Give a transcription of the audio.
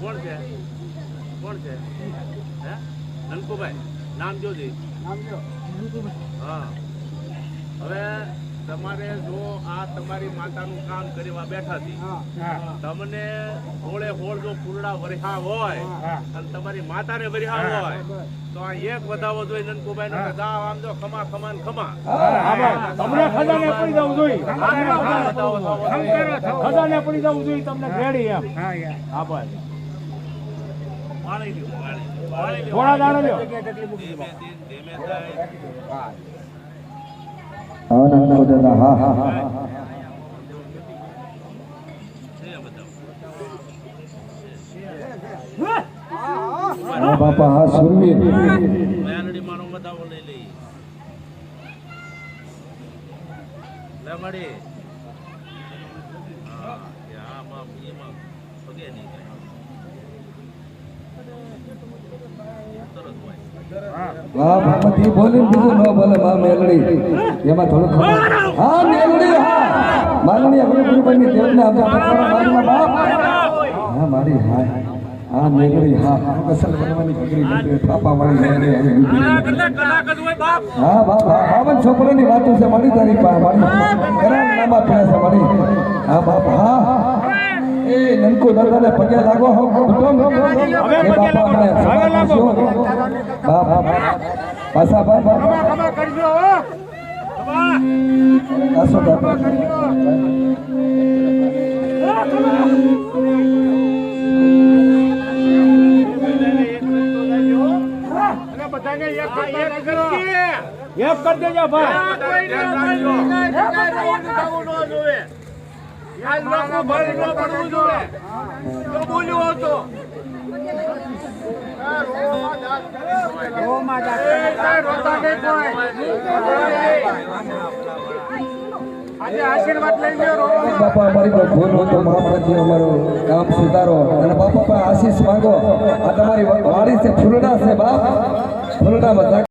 કોણ છે? કોણ છે? હે? નનકુભાઈ નામ જોજી નામ લ્યો. હા. હવે તમારે જો આ તમારી માતાનું કામ કરવા બેઠા હતી તમને હોળે હોળ જો ફૂલડા વરિહા હોય અને તમારી માતાને વરિહા હોય તો આ એક વધાવો જોઈએ નનકુભાઈ નો ગાવ આમ જો ખમા ખમા ને ખમા. તમને ખજાને પડી જવું જોઈએ. ખજાને પડી જવું જોઈએ તમને રેડી એમ. હા ભાઈ. પાણી થોડા દાણા લ્યો. ધીમે ધીમે ધીમે થાય. હા ના ના દાદા હા હા હા બાપા હા સુરવીર મેલડી મારો બતાવો લઈ લઈ લે મળી હા એ આમાં એમાં પગે નહીં વાહ બાપા બોલી બીજું ન બોલે માં મેલડી. એમાં થોડું હા, મેલડી, હા. માલણી આપણે ગુરુભાઈની દેવને આપણે મારીના બાપ. હા, મારી, હા. હા, મેલડી, હા. કસલ બનવાની પકડી નથી પાપા વાળી મેલડી. હા, બાપ, હા. બાવન છોકરાની વાતો છે, મારી તારી મારી. કરાર નામા પડ્યા છે મારી હા, બાપ, હા. એ નનકો દાદાને પગે લાગો હો. કુટુંબ એ બાપા મને હવે લાગો. બાપ પાછા બાપ ખમા ખમા કરજો હો. આસો બાપા. અને બધાને એક એક કરો. એક કરી દેજો ભાઈ. રોમાં બાપા અમારી ભૂલ હોય તો મહાપ્રભુ અમારું કામ સુધારો. અને બાપા પાસે આશીષ માંગો. આ તમારી વાડી છે ફૂલડા છે બાપ. ફૂલડામાં